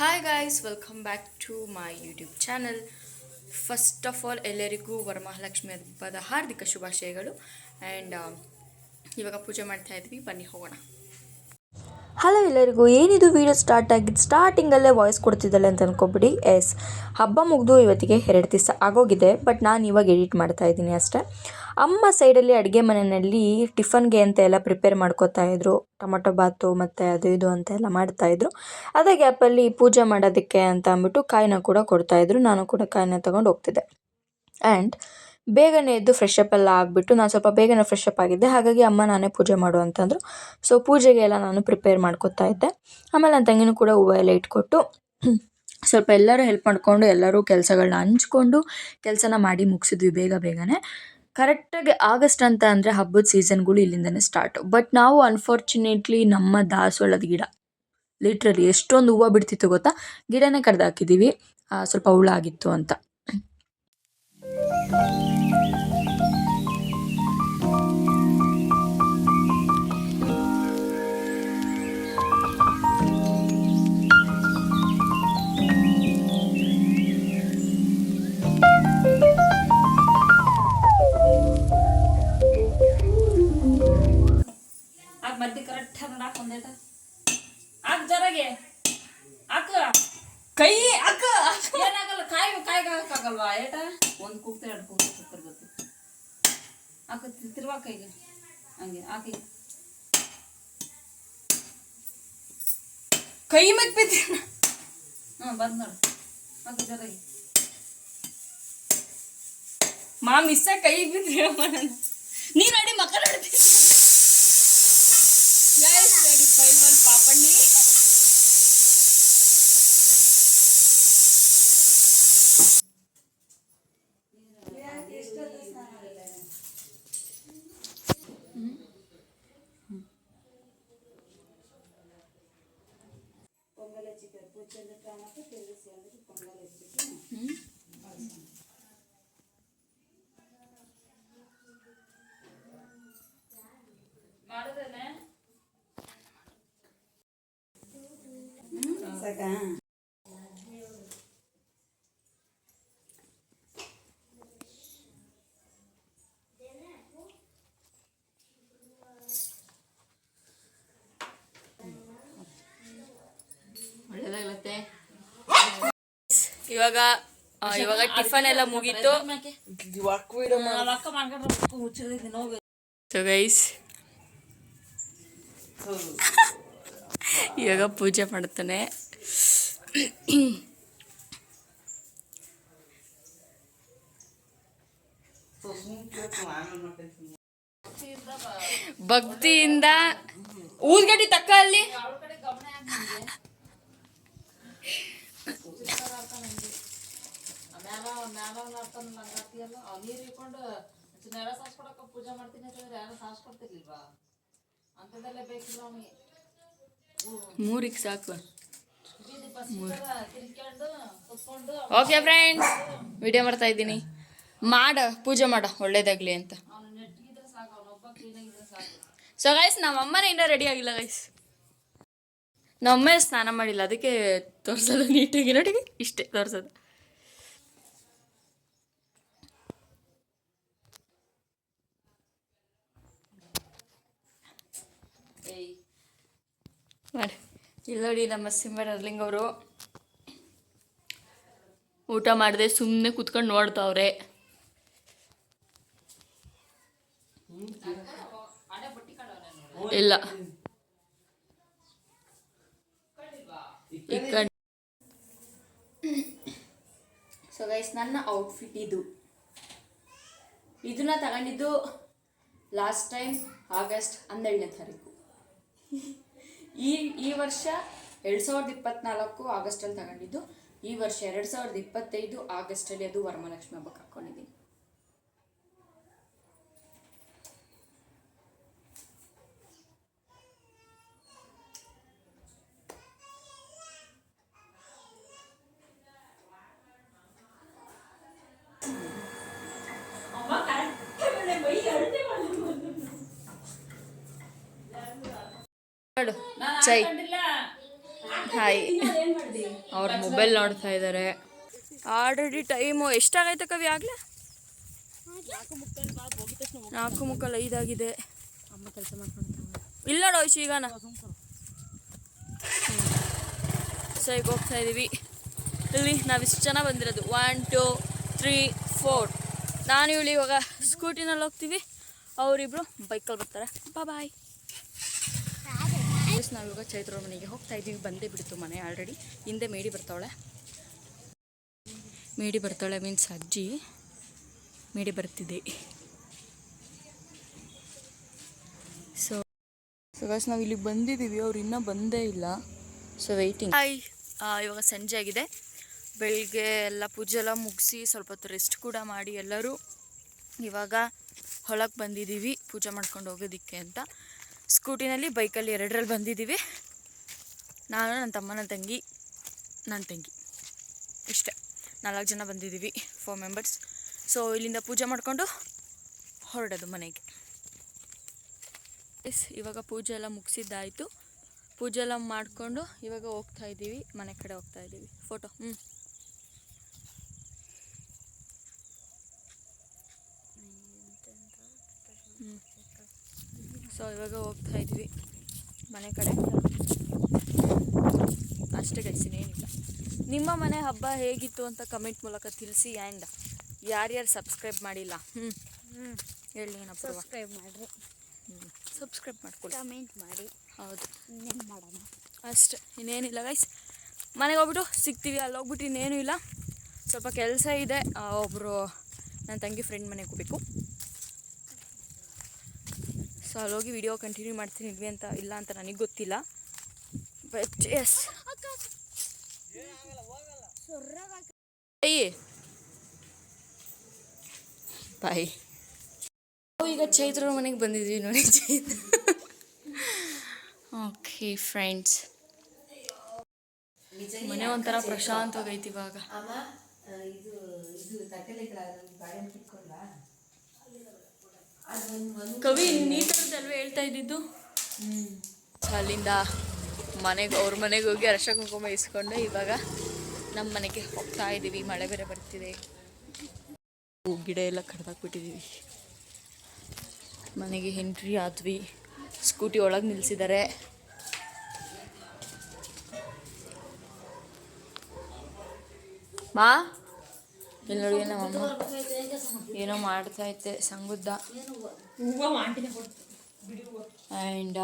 Hi guys welcome back to my YouTube channel first of all ಎಲ್ಲರಿಗೂ ವರಮಹಾಲಕ್ಷ್ಮಿ ಹಬ್ಬದ ಹಾರ್ದಿಕ ಶುಭಾಶಯಗಳು. ಆ್ಯಂಡ್ ಇವಾಗ ಪೂಜೆ ಮಾಡ್ತಾ ಇದ್ವಿ. ಬನ್ನಿ ಹೋಗೋಣ. ಹಲೋ ಎಲ್ಲರಿಗೂ, ಏನಿದು ವೀಡಿಯೋ ಸ್ಟಾರ್ಟ್ ಆಗಿದ್ದು ಸ್ಟಾರ್ಟಿಂಗಲ್ಲೇ ವಾಯ್ಸ್ ಕೊಡ್ತಿದ್ದಲ್ಲ ಅಂತ ಅನ್ಕೊಬಿಡಿ. ಎಸ್ ಹಬ್ಬ ಮುಗಿದು ಇವತ್ತಿಗೆ ಎರಡು ದಿವಸ ಆಗೋಗಿದೆ ಬಟ್ ನಾನು ಇವಾಗ ಎಡಿಟ್ ಮಾಡ್ತಾ ಇದ್ದೀನಿ ಅಷ್ಟೇ. ಅಮ್ಮ ಸೈಡಲ್ಲಿ ಅಡುಗೆ ಮನೆಯಲ್ಲಿ ಟಿಫನ್ಗೆ ಅಂತ ಎಲ್ಲ ಪ್ರಿಪೇರ್ ಮಾಡ್ಕೋತಾ ಇದ್ರು. ಟೊಮೊಟೊ ಬಾತು ಮತ್ತು ಅದು ಇದು ಅಂತ ಎಲ್ಲ ಮಾಡ್ತಾಯಿದ್ರು ಅದೇ ಗ್ಯಾಪಲ್ಲಿ ಪೂಜೆ ಮಾಡೋದಕ್ಕೆ ಅಂತ ಅಂದ್ಬಿಟ್ಟು ಕಾಯಿನ ಕೂಡ ಕೊಡ್ತಾಯಿದ್ರು ನಾನು ಕೂಡ ಕಾಯಿನ ತೊಗೊಂಡು ಹೋಗ್ತಿದ್ದೆ. ಆ್ಯಂಡ್ ಬೇಗನೆ ಎದ್ದು ಫ್ರೆಶ್ ಅಪ್ ಎಲ್ಲ ಆಗಿಬಿಟ್ಟು ನಾನು ಸ್ವಲ್ಪ ಬೇಗನೆ ಫ್ರೆಶಪ್ ಆಗಿದ್ದೆ. ಹಾಗಾಗಿ ಅಮ್ಮ ನಾನೇ ಪೂಜೆ ಮಾಡು ಅಂತಂದರು. ಸೊ ಪೂಜೆಗೆ ಎಲ್ಲ ನಾನು ಪ್ರಿಪೇರ್ ಮಾಡ್ಕೊತಾ ಇದ್ದೆ. ಆಮೇಲೆ ನನ್ನ ತಂಗಿನೂ ಕೂಡ ಹೂವು ಎಲ್ಲ ಇಟ್ಕೊಟ್ಟು ಸ್ವಲ್ಪ ಎಲ್ಲರೂ ಹೆಲ್ಪ್ ಮಾಡಿಕೊಂಡು ಎಲ್ಲರೂ ಕೆಲಸಗಳನ್ನ ಹಂಚ್ಕೊಂಡು ಕೆಲಸನ ಮಾಡಿ ಮುಗಿಸಿದ್ವಿ ಬೇಗ ಬೇಗನೆ. ಕರೆಕ್ಟಾಗಿ ಆಗಸ್ಟ್ ಅಂತ ಅಂದರೆ ಹಬ್ಬದ ಸೀಸನ್ಗಳು ಇಲ್ಲಿಂದನೇ ಸ್ಟಾರ್ಟು ಬಟ್ ನಾವು ಅನ್ಫಾರ್ಚುನೇಟ್ಲಿ ನಮ್ಮ ದಾಸವಾಳದ ಗಿಡ ಲಿಟ್ರಲಿ ಎಷ್ಟೊಂದು ಹೂವು ಬಿಡ್ತಿತ್ತು ಗೊತ್ತಾ? ಗಿಡನೇ ಕಡ್ದು ಹಾಕಿದ್ದೀವಿ ಸ್ವಲ್ಪ ಹುಳ ಆಗಿತ್ತು ಅಂತ. ಕೈ ಅಕ್ಕ ಏನಾಗಲ್ಲ ಕಾಯಿ ಕಾಯಿ ಹಾಕಾಗಲ್ವಾ ಏಟ ಒಂದು ಕೂಗ್ತಾ ಎರಡು ಕೂಗ್ತಾ ಕೂತಿರ್ಬೇಕು ಅಕ್ಕ ತಿರ್ವಾ ಕೈಗೆ ಹಂಗೆ ಆಕಿ ಕೈ ಮತ್ತೆ ಬಿದ್ದೆ ಹ್ಞೂ ಬಂದ್ ನೋಡು ಅಕ್ಕ ಜರಗೆ ಮಾ ಮಿಸ್ಸ ಕೈಗೆ ಬಿದ್ರಿ ನೀ ನಡಿ ಮಕ್ಕ పచ్చిపప్పు చెల్లుతానప్పుడు పెరుగు సేందుకు పొంగలు ఎత్తుకి సగా ಇವಾಗ ಇವಾಗ ಟಿಫನ್ ಎಲ್ಲ ಮುಗೀತು. ಸೊ ಗೈಸ್ ಇವಾಗ ಪೂಜೆ ಮಾಡ್ತಾನೆ. ಭಕ್ತಿಯಿಂದ ಊದ್ಗಡ್ಡಿ ತಕ್ಕ ಅಲ್ಲಿ. ನರ್ತನ ನಂಗಾತಿಯಲ್ಲ ಅವ್ ನೀರು ಇಟ್ಕೊಂಡು ನೆಲ ಸಾಸ್ಕೊಡಕ ಪೂಜೆ ಮಾಡ್ತೀನಿ ಅಂತಂದ್ರೆ ಯಾರು ಸಾಸ್ಕೊಡ್ತಿರ್ಲಿಲ್ವಾ ಅಂಥದ್ದೆಲ್ಲ ಬೇಕಿಲ್ಲ ಅವನಿಗೆ. ಮೂರಿಗೆ ಸಾಕು. ಓಕೆ ಫ್ರೆಂಡ್ಸ್ ವಿಡಿಯೋ ಮಾಡ್ತಾ ಇದ್ದೀನಿ. ಮಾಡ ಪೂಜೆ ಮಾಡ ಒಳ್ಳೇದಾಗ್ಲಿ ಅಂತ. ಸೊ ಗೈಸ್ ನಮ್ಮ ಅಮ್ಮನೇ ಇನ್ನೂ ರೆಡಿ ಆಗಿಲ್ಲ ಗೈಸ್ ನಮ್ಮೇ ಸ್ನಾನ ಮಾಡಿಲ್ಲ ಅದಕ್ಕೆ ತೋರ್ಸೋದು ನೀಟಾಗಿ ನೋಡಿ ಇಷ್ಟೇ ತೋರ್ಸೋದು. ಮಾಡಿ. ಇಲ್ಲಿ ನೋಡಿ ನಮ್ಮ ಸಿಂಹ ಡರ್ಲಿಂಗ್ ಅವರು. ಊಟ ಮಾಡದೆ ಸುಮ್ಮನೆ ಕುತ್ಕೊಂಡು ನೋಡ್ತಾವ್ರೆ. ಇಲ್ಲ. ಸೊ ಗೈಸ್ ನನ್ನ ಔಟ್ಫಿಟ್ ಇದು. ಇದನ್ನ ತಗೊಂಡಿದ್ದು ಲಾಸ್ಟ್ ಟೈಮ್ ಆಗಸ್ಟ್ ಹನ್ನೆರಡನೇ ತಾರೀಕು. ಈ ಈ ವರ್ಷ ಎರಡು ಸಾವಿರದ ಇಪ್ಪತ್ನಾಲ್ಕು ಆಗಸ್ಟಲ್ಲಿ ತಗೊಂಡಿದ್ದು, ಈ ವರ್ಷ ಎರಡು ಸಾವಿರದ ಇಪ್ಪತ್ತೈದು ಆಗಸ್ಟಲ್ಲಿ ಅದು ವರಮಹಾಲಕ್ಷ್ಮಿ ಹಬ್ಬಕ್ಕೆ ಹಾಕ್ಕೊಂಡಿದ್ದೀನಿ ಚೈ ಹಾಯ್. ಅವ್ರ ಮೊಬೈಲ್ ನೋಡ್ತಾ ಇದ್ದಾರೆ ಆಲ್ರೆಡಿ ಟೈಮು. ಎಷ್ಟಾಗೈತೆ ಕವಿ ಆಗಲೇ? ನಾಲ್ಕು ಮುಕ್ಕಲ್ ಐದಾಗಿದೆ. ಅಮ್ಮ ಕೆಲಸ ಮಾಡ್ಕೊಂಡು ಇಲ್ಲ ನೋಡು ಈಗ ನಾ. ಸೊ ಈಗ ಹೋಗ್ತಾ ಇದ್ದೀವಿ ಇಲ್ಲಿ ನಾವಿಷ್ಟು ಜನ ಬಂದಿರೋದು. ಒನ್ ಟೂ ತ್ರೀ ಫೋರ್ ನಾನು ಇವಳು ಇವಾಗ ಸ್ಕೂಟಿನಲ್ಲಿ ಹೋಗ್ತೀವಿ. ಅವರಿಬ್ರು ಬೈಕಲ್ಲಿ ಬರ್ತಾರೆ. ಬಾ ಬಾಯ್ ನಾವಿವಾಗ ಚೈತ್ರ ಮನೆಗೆ ಹೋಗ್ತಾ ಇದ್ದೀವಿ. ಬಂದೇ ಬಿಡ್ತು ಮನೆ ಆಲ್ರೆಡಿ ಹಿಂದೆ ಮೇಡಿ ಬರ್ತಾವಳೆ. ಮೇಡಿ ಬರ್ತಾಳೆ ಮೀನ್ಸ್ ಅಜ್ಜಿ. ಮೇಡಿ ಬರ್ತಿದೆ. ಸೊ ಸೊ ಗೈಸ್ ನಾವು ಇಲ್ಲಿಗೆ ಬಂದಿದ್ದೀವಿ. ಅವ್ರು ಇನ್ನೂ ಬಂದೇ ಇಲ್ಲ. ಸೊ ವೆಯ್ಟಿಂಗ್ ಹಾಯ್ ಇವಾಗ ಸಂಜೆ ಆಗಿದೆ. ಬೆಳಿಗ್ಗೆ ಎಲ್ಲ ಪೂಜೆ ಎಲ್ಲ ಮುಗಿಸಿ ಸ್ವಲ್ಪ ಹೊತ್ತು ರೆಸ್ಟ್ ಕೂಡ ಮಾಡಿ ಎಲ್ಲರೂ ಇವಾಗ ಹೊಳಕ್ಕೆ ಬಂದಿದ್ದೀವಿ. ಪೂಜೆ ಮಾಡ್ಕೊಂಡು ಹೋಗೋದಿಕ್ಕೆ ಅಂತ. ಸ್ಕೂಟಿನಲ್ಲಿ ಬೈಕಲ್ಲಿ ಎರಡರಲ್ಲಿ ಬಂದಿದ್ದೀವಿ. ನಾನು, ನನ್ನ ತಮ್ಮ ನನ್ನ ತಂಗಿ ನನ್ನ ತಂಗಿ. ಇಷ್ಟೇ. ನಾಲ್ಕು ಜನ ಬಂದಿದ್ದೀವಿ ಫೋರ್ ಮೆಂಬರ್ಸ್ ಸೊ ಇಲ್ಲಿಂದ ಪೂಜೆ ಮಾಡಿಕೊಂಡು ಹೊರಡೋದು ಮನೆಗೆ. ಎಸ್ ಇವಾಗ ಪೂಜೆ ಎಲ್ಲ ಮುಗಿಸಿದ್ದಾಯಿತು. ಪೂಜೆ ಎಲ್ಲ ಮಾಡಿಕೊಂಡು ಇವಾಗ ಹೋಗ್ತಾ ಇದ್ದೀವಿ. ಮನೆ ಕಡೆ ಹೋಗ್ತಾ ಇದ್ದೀವಿ. ಫೋಟೋ ಹ್ಞೂ ಸೊ ಇವಾಗ ಹೋಗ್ತಾ ಇದ್ವಿ. ಮನೆ ಕಡೆ. ಅಷ್ಟೇ ಕಳಿಸಿನಿ ಏನಿಲ್ಲ ನಿಮ್ಮ ಮನೆ ಹಬ್ಬ ಹೇಗಿತ್ತು ಅಂತ ಕಮೆಂಟ್ ಮೂಲಕ ತಿಳಿಸಿ ಆ್ಯಂಡ್ ಯಾರ್ಯಾರು ಸಬ್ಸ್ಕ್ರೈಬ್ ಮಾಡಿಲ್ಲ? ಹ್ಞೂ ಹೇಳಿ ಏನಪ್ಪ ಸಬ್ಸ್ಕ್ರೈಬ್ ಮಾಡಿರಿ. ಸಬ್ಸ್ಕ್ರೈಬ್ ಮಾಡ್ಕೊಳ್ಳಿ. ಕಮೆಂಟ್ ಮಾಡಿ. ಹೌದು. ಇನ್ನೇನು ಮಾಡೋಣ? ಅಷ್ಟೆ. ಇನ್ನೇನಿಲ್ಲ ಗೈಸ್ ಮನೆಗೆ ಹೋಗ್ಬಿಟ್ಟು ಸಿಗ್ತೀವಿ. ಅಲ್ಲಿ ಹೋಗ್ಬಿಟ್ಟು ಇನ್ನೇನು ಇಲ್ಲ. ಸ್ವಲ್ಪ ಕೆಲಸ ಇದೆ. ಒಬ್ಬರು ನನ್ನ ತಂಗಿ ಫ್ರೆಂಡ್ ಮನೆಗೆ ಹೋಗ್ಬೇಕು. ಸೊ ಅಲ್ಲಿ ಹೋಗಿ ವಿಡಿಯೋ ಕಂಟಿನ್ಯೂ ಮಾಡ್ತೀನಿ ಇದ್ವಿ ಅಂತ ಇಲ್ಲ ಅಂತ ನನಗೆ ಗೊತ್ತಿಲ್ಲ. But yes boy. ಈಗ ಚೈತ್ರ ಮನೆಗೆ ಬಂದಿದ್ವಿ ನೋಡಿ ಚೈತ್ರ. ಓಕೆ ಫ್ರೆಂಡ್ಸ್ ಮನೆ ಒಂಥರ ಪ್ರಶಾಂತವಾಗೈತಿ ಇವಾಗ. ಕವಿ ಥರದ್ದಲ್ವೇ ಹೇಳ್ತಾ ಇದ್ದಿದ್ದು? ಅಲ್ಲಿಂದ ಮನೆಗೆ ಅವ್ರ ಮನೆಗೆ ಹೋಗಿ ಅರಶ ಕುಂಕುಮ ಇಸ್ಕೊಂಡು ಇವಾಗ ನಮ್ಮ ಮನೆಗೆ ಹೋಗ್ತಾ ಇದ್ದೀವಿ ಮಳೆ ಬೇರೆ ಬರ್ತಿದೆ. ಹೂ ಗಿಡ ಎಲ್ಲ ಕಡ್ದಾಕ್ಬಿಟ್ಟಿದ್ದೀವಿ ಮನೆಗೆ ಎಂಟ್ರಿ ಆದ್ವಿ. ಸ್ಕೂಟಿ ಒಳಗೆ ನಿಲ್ಲಿಸಿದ್ದಾರೆ ಮಾ? ಇಲ್ಲಿ ನೋಡಿ ನಮ್ಮ ಅಮ್ಮ ಏನೋ ಮಾಡ್ತಾ ಐತೆ ಸಂಗುದ್ದ. ಆ್ಯಂಡ್